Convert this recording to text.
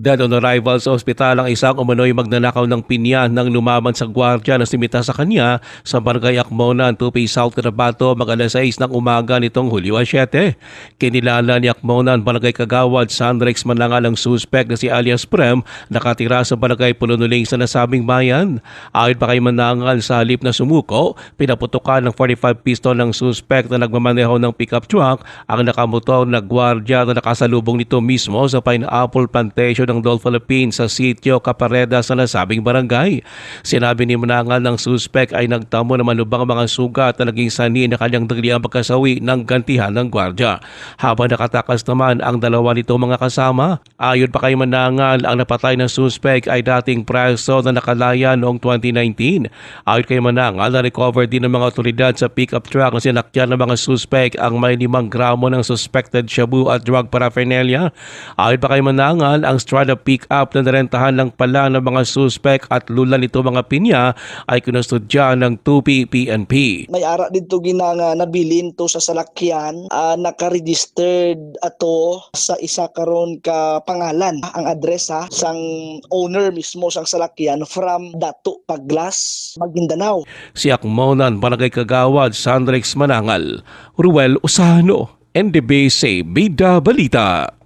Dead on arrival sa ospital ang isang umano'y magnanakaw ng pinya nang lumaban sa gwardya na simita sa kanya sa Barangay Akmonan, Tupi, South Cotabato mag alas 6 ng umaga nitong Hulyo 7. Kinilala ni Akmonan Barangay Kagawad Sandrex Manangal ang suspect na si alias Prem nakatira sa Barangay Pulunuling sa nasabing bayan. Ayon pa kay Manangal sa halip na sumuko, pinaputukan ng 45 pistol ng suspect na nagmamaneho ng pickup truck ang nakamotor na gwardya na nakasalubong nito mismo sa Pineapple Plantation ng Dole Philippines sa sitio Capareda sa nasabing barangay. Sinabi ni Manangal ng suspect ay nagtamo na malubang ang mga sugat na naging sani na kanyang dagli ang pagkasawi ng gantihan ng gwardya. Habang nakatakas naman ang dalawa nito mga kasama. Ayon pa kay Manangal, ang napatay ng suspect ay dating preso na nakalaya noong 2019. Ayon kay Manangal, na-recover din ng mga otoridad sa pickup truck na sinakyan ng mga suspect ang may limang gramo ng suspected shabu at drug paraphernalia. Ayon pa kay Manangal, ang Strada pickup na narentahan lang pala ng mga suspect at lula nito mga pinya ay kinustudya ng 2P PNP. may ara dito ginanga nabilin to sa salakyan ah, naka-registered ato sa isa karon ka pangalan ang address ha sang owner mismo sang salakyan from Dato Paglas Maguindanao Si Akmonan, Barangay Kagawad, Sandrex Manangal, Ruel Usano, NDBC Bida Balita.